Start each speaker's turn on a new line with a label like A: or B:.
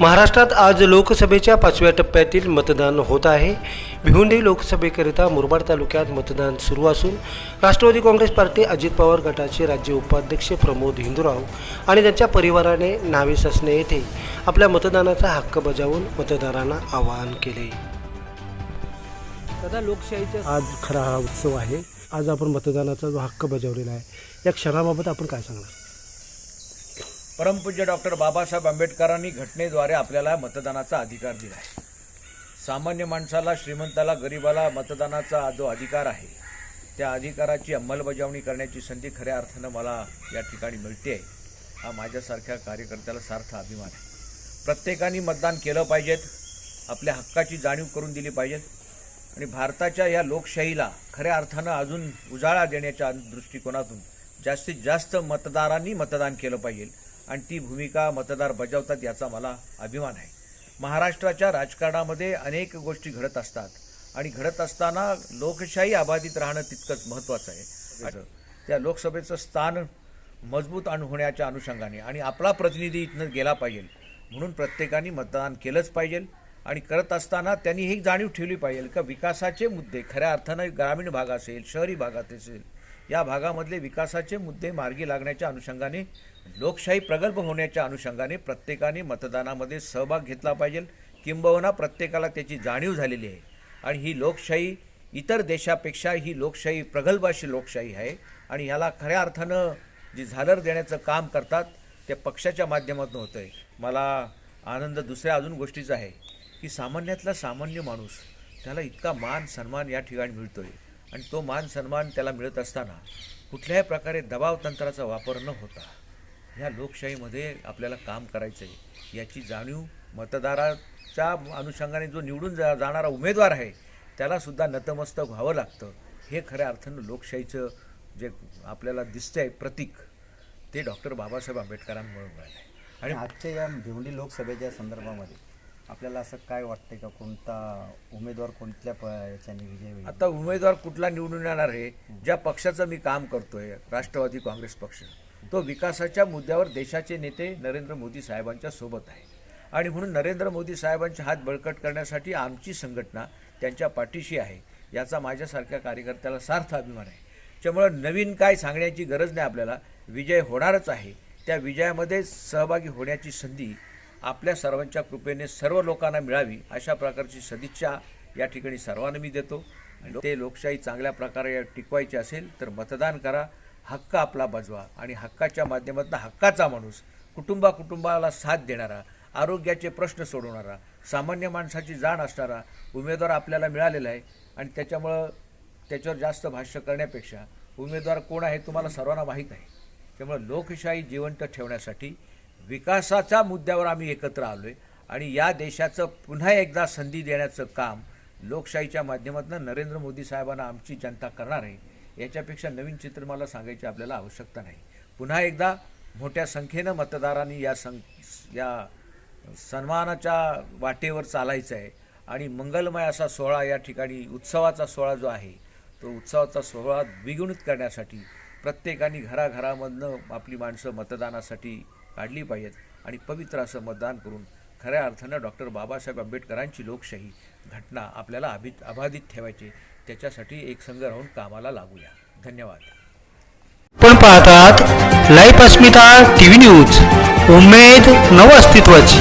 A: महाराष्ट्रात आज लोकसभेच्या पाचव्या टप्प्यातील मतदान होत आहे. भिवंडी लोकसभेकरिता मुरबाड तालुक्यात मतदान सुरू असून राष्ट्रवादी काँग्रेस पार्टी अजित पवार गटाचे राज्य उपाध्यक्ष प्रमोद हिंदुराव आणि त्यांच्या परिवाराने नावे ससणे येथे आपल्या मतदानाचा हक्क बजावून मतदारांना आवाहन केले. दादा लोकशाहीचा आज खरा हा उत्सव आहे. आज आपण मतदानाचा जो हक्क बजावलेला आहे या क्षणाबाबत आपण काय सांगणार?
B: परमपूज्य डॉक्टर बाबासाहेब आंबेडकरांनी घटनेद्वारे आपल्याला मतदानाचा अधिकार दिला आहे. सामान्य माणसाला श्रीमंताला गरिबाला मतदानाचा जो अधिकार आहे त्या अधिकाराची अंमलबजावणी करण्याची संधी खऱ्या अर्थानं मला या ठिकाणी मिळते हा माझ्यासारख्या कार्यकर्त्याला सार्थ अभिमान आहे. प्रत्येकाने मतदान केलं पाहिजेत आपल्या हक्काची जाणीव करून दिली पाहिजेत आणि भारताच्या या लोकशाहीला खऱ्या अर्थानं अजून उजाळा देण्याच्या दृष्टिकोनातून जास्तीत जास्त मतदारांनी मतदान केलं पाहिजे. आणि ती भूमिका मतदार बजावतात याचा मला अभिमान आहे. महाराष्ट्राच्या राजकारणामध्ये अनेक गोष्टी घडत असतात आणि घडत असताना लोकशाही अबाधित राहणं तितकंच महत्त्वाचं आहे. त्या लोकसभेचं स्थान मजबूत अनु होण्याच्या अनुषंगाने आणि आपला प्रतिनिधी इथनं गेला पाहिजे म्हणून प्रत्येकाने मतदान केलंच पाहिजे आणि करत असताना त्यांनी ही जाणीव ठेवली पाहिजे का विकासाचे मुद्दे खऱ्या अर्थानं ग्रामीण भाग असेल शहरी भागात असेल या भागामधले विकासाचे मुद्दे मार्गी लागण्याच्या अनुषंगाने लोकशाही प्रगल्भ होण्याच्या अनुषंगाने प्रत्येकाने मतदानामध्ये सहभाग घेतला पाहिजे. किंबहुना प्रत्येकाला त्याची जाणीव झालेली आहे. आणि ही लोकशाही इतर देशापेक्षा ही लोकशाही प्रगल्भ अशी लोकशाही आहे. आणि ह्याला खऱ्या अर्थानं जी झालर देण्याचं काम करतात ते पक्षाच्या माध्यमातून होतं आहे मला आनंद दुसऱ्या अजून गोष्टीचा आहे की सामान्यातला सामान्य माणूस त्याला इतका मान सन्मान या ठिकाणी मिळतो आहे आणि तो मान सन्मान त्याला मिळत असताना कुठल्याही प्रकारे दबाव तंत्राचा वापर न होता ह्या लोकशाहीमध्ये आपल्याला काम करायचं आहे याची जाणीव मतदाराच्या अनुषंगाने जो निवडून जा जाणारा उमेदवार आहे त्यालासुद्धा नतमस्तक व्हावं लागतं. हे खऱ्या अर्थानं लोकशाहीचं जे आपल्याला दिसतंय प्रतीक ते डॉक्टर बाबासाहेब आंबेडकरांमुळे मिळालं आहे
C: आणि आजच्या या भिवंडी लोकसभेच्या संदर्भामध्ये आपल्याला असं काय वाटतंय का? कोणता उमेदवार कोणत्या प याच्याने विजय होईल?
B: आता उमेदवार कुठला निवडून येणार आहे ज्या पक्षाचं मी काम करतोय राष्ट्रवादी काँग्रेस पक्ष तो विकासाच्या मुद्द्यावर देशाचे नेते नरेंद्र मोदी साहेबांच्या सोबत आहे. आणि म्हणून नरेंद्र मोदी साहेबांचे हात बळकट करण्यासाठी आमची संघटना त्यांच्या पाठीशी आहे. याचा माझ्यासारख्या कार्यकर्त्याला सार्थ अभिमान आहे. त्यामुळं नवीन काय सांगण्याची गरज नाही आपल्याला. विजय होणारच आहे. त्या विजयामध्ये सहभागी होण्याची संधी आपल्या सर्वांच्या कृपेने सर्व लोकांना मिळावी अशा प्रकारची सदिच्छा या ठिकाणी सर्वांना मी देतो. आणि ते लोकशाही चांगल्या प्रकारे टिकवायची असेल तर मतदान करा हक्क आपला बजवा आणि हक्काच्या माध्यमातून हक्काचा माणूस कुटुंबा कुटुंबाला साथ देणारा आरोग्याचे प्रश्न सोडवणारा सामान्य माणसाची जाण असणारा उमेदवार आपल्याला मिळालेला आहे. आणि त्याच्यामुळं त्याच्यावर जास्त भाष्य करण्यापेक्षा उमेदवार कोण आहे तुम्हाला सर्वांना माहीत आहे. त्यामुळे लोकशाही जिवंत ठेवण्यासाठी विकासाच्या मुद्द्यावर आम्ही एकत्र आलो आहे आणि या देशाचं पुन्हा एकदा संधी देण्याचं काम लोकशाहीच्या माध्यमातून नरेंद्र मोदी साहेबांना आमची जनता करणार आहे याच्यापेक्षा नवीन चित्र मला सांगायची आपल्याला आवश्यकता नाही. पुन्हा एकदा मोठ्या संख्येनं मतदारांनी या सं या सन्मानाच्या वाटेवर चालायचं आहे आणि मंगलमय असा सोहळा या ठिकाणी उत्सवाचा सोहळा जो आहे तो उत्सवाचा सोहळा द्विगुणित करण्यासाठी प्रत्येकाने घराघरामधनं आपली माणसं मतदानासाठी काढली पाहिजेत आणि पवित्र असं मतदान करून खऱ्या अर्थानं डॉक्टर बाबासाहेब आंबेडकरांची लोकशाही घटना आपल्याला अभि अबाधित ठेवायची. त्याच्यासाठी एकसंग राहून कामाला लागूया. धन्यवाद.
A: पण पाहतात life Asmita T V news. उमेद नव अस्तित्वाची